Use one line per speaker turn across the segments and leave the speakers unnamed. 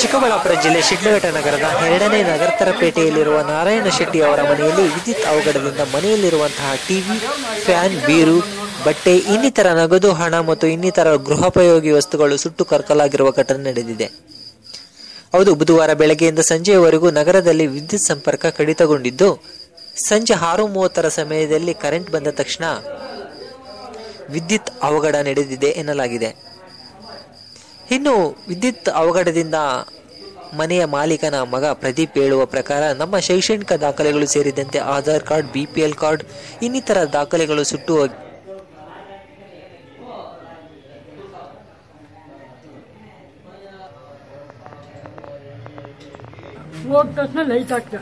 ಚಿಕ್ಕಬಳ್ಳಾಪುರ ಜಿಲ್ಲೆ ಶಿಡ್ಲಘಟ್ಟ ನಗರದ ಎರಡನೇ ನಗರತರ ಪೇಟೆಯಲ್ಲಿರುವ ನಾರಾಯಣ ಶೆಟ್ಟಿ ಅವರ ಮನೆಯಲ್ಲಿ ವಿದ್ಯುತ್ ಅವಘಡದಿಂದ ಮನೆಯಲ್ಲಿರುವಂತಹ ಟಿವಿ, ಫ್ಯಾನ್, ಬೀರು ಬಟ್ಟೆ ಇನ್ನಿತರ ನಗದು ಹಣ ಮತ್ತು ಇನ್ನಿತರ ಗೃಹೋಪಯೋಗಿ ವಸ್ತುಗಳು ಸುಟ್ಟು ಕರಕಲಾಗಿರುವ ಘಟನೆ ನಡೆದಿದೆ. ಹೌದು, ಬುಧವಾರ ಬೆಳಗ್ಗೆಯಿಂದ ಸಂಜೆಯವರೆಗೂ ನಗರದಲ್ಲಿ ವಿದ್ಯುತ್ ಸಂಪರ್ಕ ಕಡಿತಗೊಂಡಿದ್ದು, ಸಂಜೆ ಆರು ಮೂವತ್ತರ ಸಮಯದಲ್ಲಿ ಕರೆಂಟ್ ಬಂದ ತಕ್ಷಣ ವಿದ್ಯುತ್ ಅವಘಡ ನಡೆದಿದೆ ಎನ್ನಲಾಗಿದೆ. ಇನ್ನು ವಿದ್ಯುತ್ ಅವಘಡದಿಂದ ಮನೆಯ ಮಾಲೀಕನ ಮಗ ಪ್ರದೀಪ್ ಹೇಳುವ ಪ್ರಕಾರ, ನಮ್ಮ ಶೈಕ್ಷಣಿಕ ದಾಖಲೆಗಳು ಸೇರಿದಂತೆ ಆಧಾರ್ ಕಾರ್ಡ್ ಬಿಪಿಎಲ್ ಕಾರ್ಡ್, ಇನ್ನಿತರ ದಾಖಲೆಗಳು ಸುಟ್ಟು
ಹೋದ ತಕ್ಷಣ ಲೈಟ್ ಹಾಕ್ದೆ.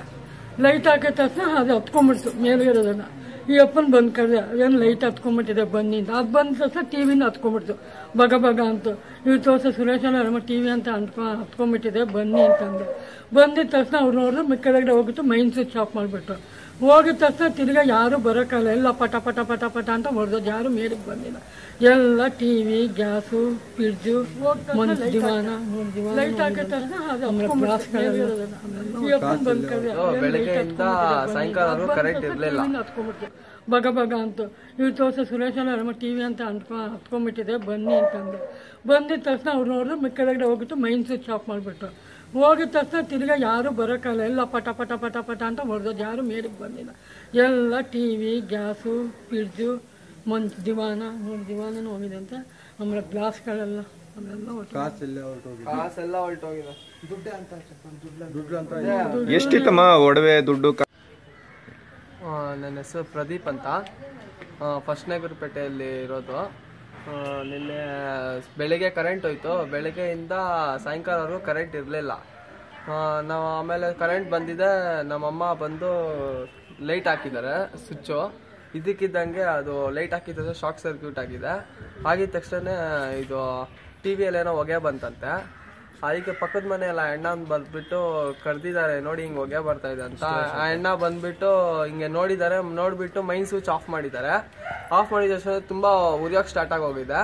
ಲೈಟ್ ಹಾಕಿದ ತಕ್ಷಣ ಅದು ಹತ್ಕೊಂಡ್ಬಿಡ್ತು ಮೇಲ್ಗಿರೋದನ್ನ ಈ ಅಪ್ಪನ ಬಂದ್ ಕರೆದೆ, ಏನು ಲೈಟ್ ಹತ್ಕೊಂಡ್ಬಿಟ್ಟಿದೆ ಬಂದಿಂದ ಅದು ಬಂದ ತಕ್ಷಣ ಟಿವಿನ ಹತ್ಕೊಂಡ್ಬಿಡ್ತು. ಬಗ ಬಗ ಅಂತ. ಇವ್ರು ತೋರ್ಸ ಸುರೇಶ್ ಅಲ್ಲ ಟಿವಿ ಅಂತ ಅಂದ್ಕೊ ಹತ್ಕೊಂಡ್ಬಿಟ್ಟಿದೆ, ಬನ್ನಿ ಅಂತಂದು ಬಂದಿದ ತಕ್ಷಣ ಅವ್ರು ನೋಡಿದ್ರೆ ಕೆಳಗಡೆ ಹೋಗಿತ್ತು, ಮೈನ್ ಸ್ವಿಚ್ ಆಫ್ ಮಾಡಿಬಿಟ್ರು. ಹೋಗಿದ ತಕ್ಷಣ ತಿರ್ಗಾ ಯಾರು ಬರೋಕ್ಕಲ್ಲ ಎಲ್ಲ ಪಟ ಪಟ ಪಟ ಪಟ ಅಂತ ಹೊಡೆದೋದು ಯಾರು ಮೇಲಿಗೆ ಬಂದಿಲ್ಲ. ಎಲ್ಲ ಟಿವಿ ಗ್ಯಾಸು ಫ್ರಿಡ್ಜು ಒಂದು ದಿವಾನ ಮೂರು ದಿವಾನ ಲೈಟ್ ಹಾಕೋ ತಕ್ಷಣ ಅದು ಗ್ಲಾಸ್ಗಳೆಲ್ಲ ಈ ಅಪ್ಪನ್ ಬಂದ್ ಕರ್ದ, ಏನ್
ಬೆಳಗ್ಗೆಯಿಂದ ಸಾಯಂಕಾಲ ಕರೆಂಟ್ ಇರ್ಲಿಲ್ಲ.
ಹತ್ಕೊಂಡ್ಬಿಟ್ಟು ಬಗ ಬಗ ಅಂತ. ಇವ್ರು ತೋರ್ಸಿ ಸುರೇಶ್ ಅಲ್ಲ ಟಿವಿ ಅಂತ ಅಂದ್ಕೊ ಹತ್ಕೊಂಡ್ಬಿಟ್ಟಿದೆ ಬನ್ನಿ ಅಂತಂದು. ಬಂದಿದ ತಕ್ಷಣ ಅವ್ರು ನೋಡಿದ್ರೆ ಮಿಕ್ಕದಾಗಡೆ ಹೋಗಿತ್ತು ಮೈನ್ ಸ್ವಿಚ್ ಆಫ್ ಮಾಡಿಬಿಟ್ಟು ಹೋಗಿದ ತಕ್ಷಣ ತಿರ್ಗಾ ಯಾರೂ ಬರೋಕ್ಕಲ್ಲ ಎಲ್ಲ ಪಟ ಪಟ ಪಟ ಪಟ ಅಂತ ಹೊಡೆದೋದು. ಯಾರು ಮೇಲಿಗೆ ಬಂದಿಲ್ಲ. ಎಲ್ಲ ಟಿವಿ ಗ್ಯಾಸು ಫ್ರಿಡ್ಜು ಮಂಚ್ ದಿವಾನ. ಮೂರು ದಿವಾನನೂ ಹೋಗಿದೆ ಅಂತ. ಆಮೇಲೆ ಗ್ಲಾಸ್ಗಳೆಲ್ಲ
ಎಷ್ಟಿತ್ತಮ್ಮ ಒಡವೆ ದುಡ್ಡು?
ನನ್ನ ಹೆಸರು ಪ್ರದೀಪ್ ಅಂತ. ಫಸ್ಟ್ ನಗರಪೇಟೆಯಲ್ಲಿ ಇರೋದು. ನಿನ್ನೆ ಬೆಳಗ್ಗೆ ಕರೆಂಟ್ ಹೋಯ್ತು. ಬೆಳಗ್ಗೆಯಿಂದ ಸಾಯಂಕಾಲವರೆಗೂ ಕರೆಂಟ್ ಇರಲಿಲ್ಲ. ನಾವು ಆಮೇಲೆ ಕರೆಂಟ್ ಬಂದಿದೆ. ನಮ್ಮಮ್ಮ ಬಂದು ಲೈಟ್ ಹಾಕಿದ್ದಾರೆ ಸ್ವಿಚ್ಚು ಇದಕ್ಕಿದ್ದಂಗೆ ಅದು ಲೈಟ್ ಹಾಕಿದ್ರೆ ಶಾರ್ಟ್ ಸರ್ಕ್ಯೂಟ್ ಆಗಿದೆ. ಆಗಿದ ತಕ್ಷಣ ಇದು ಟಿ ವಿಯಲ್ಲಿ ಏನೋ ಹೊಗೆ ಬಂತಂತೆ. ಅದಕ್ಕೆ ಪಕ್ಕದ ಮನೆ ಎಲ್ಲ ಅಣ್ಣ ಬಂದ್ಬಿಟ್ಟು ಕರೆದಿದ್ದಾರೆ. ನೋಡಿ ಹಿಂಗೆ ಹೊಗೆ ಬರ್ತಾ ಇದೆ ಅಂತ. ಆ ಅಣ್ಣ ಬಂದ್ಬಿಟ್ಟು ಹಿಂಗೆ ನೋಡಿದ್ದಾರೆ ನೋಡ್ಬಿಟ್ಟು ಮೈನ್ ಸ್ವಿಚ್ ಆಫ್ ಮಾಡಿದ್ದಾರೆ. ಆಫ್ ಮಾಡಿದ ತುಂಬಾ ಉರಿಯೋಕೆ ಸ್ಟಾರ್ಟ್ ಆಗೋಗಿದೆ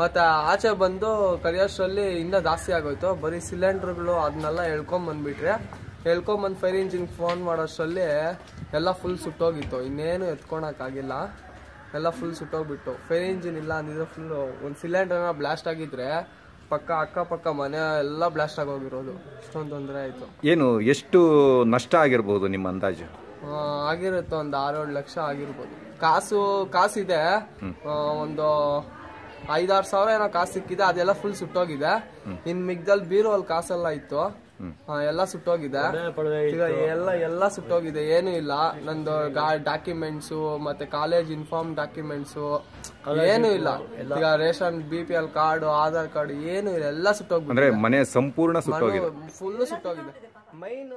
ಮತ್ತೆ ಆಚೆ ಬಂದು ಕರಿಯೋಷ್ಟರಲ್ಲಿ ಇನ್ನೂ ಜಾಸ್ತಿ ಆಗೋಯ್ತು. ಬರೀ ಸಿಲಿಂಡರ್ಗಳು ಅದನ್ನೆಲ್ಲ ಹೇಳ್ಕೊಂಬಂದ್ಬಿಟ್ರೆ ಬಂದ್ಬಿಟ್ರೆ ಎಳ್ಕೊಂಬಂದು ಫೈರ್ ಇಂಜಿನ್ ಫೋನ್ ಮಾಡೋಷ್ಟರಲ್ಲಿ ಎಲ್ಲ ಫುಲ್ ಸುಟ್ಟೋಗಿತ್ತು. ಇನ್ನೇನು ಎತ್ಕೊಳಕ್ಕಾಗಿಲ್ಲ ಎಲ್ಲ ಫುಲ್ ಸುಟ್ಟೋಗ್ಬಿಟ್ಟು. ಫೈರ್ ಇಂಜಿನ್ ಇಲ್ಲ ಅಂದಿದ್ರೆ ಫುಲ್ ಒಂದು ಸಿಲಿಂಡರ್ನ ಬ್ಲಾಸ್ಟ್ ಆಗಿದ್ರೆ ಪಕ್ಕ ಅಕ್ಕಪಕ್ಕ ಮನೆ ಎಲ್ಲ ಬ್ಲಾಸ್ಟ್ ಆಗೋಗಿರೋದು. ಅಷ್ಟೊಂದು ತೊಂದರೆ ಆಯಿತು.
ಏನು ಎಷ್ಟು ನಷ್ಟ ಆಗಿರ್ಬೋದು ನಿಮ್ಮ ಅಂದಾಜು?
ಆಗಿರುತ್ತೆ ಒಂದು ಆರೇಳು ಲಕ್ಷ ಆಗಿರ್ಬೋದು. ಕಾಸು ಕಾಸಿದೆ. ಇದೆ ಒಂದು ಐದಾರು ಸಾವಿರ ಏನೋ ಕಾಸು ಸಿಕ್ಕಿದೆ ಅದೆಲ್ಲ ಫುಲ್ ಸುಟ್ಟೋಗಿದೆ. ಇನ್ ಮಿಗ್ದಲ್ಲಿ ಬೀರೋ ಅಲ್ಲಿ ಕಾಸೆಲ್ಲ ಇತ್ತು. ಎಲ್ಲ ಸುಟ್ಟೋಗಿದೆ. ಈಗ ಎಲ್ಲ ಎಲ್ಲ ಸುಟ್ಟೋಗಿದೆ. ಏನು ಇಲ್ಲ. ನಂದು ಡಾಕ್ಯುಮೆಂಟ್ಸು ಮತ್ತೆ ಕಾಲೇಜ್ ಇನ್ಫಾರ್ಮ್ ಡಾಕ್ಯುಮೆಂಟ್ಸು ಏನು ಇಲ್ಲ. ಈಗ ration B P L card Aadhaar card ಏನು ಇಲ್ಲ. ಎಲ್ಲ ಸುಟ್ಟೋಗಿದೆ
ಅಂದ್ರೆ ಮನೆ ಸಂಪೂರ್ಣ ಸುಟ್ಟೋಗಿದೆ.
ಫುಲ್ ಸುಟ್ಟೋಗಿದೆ. ಮೈನ್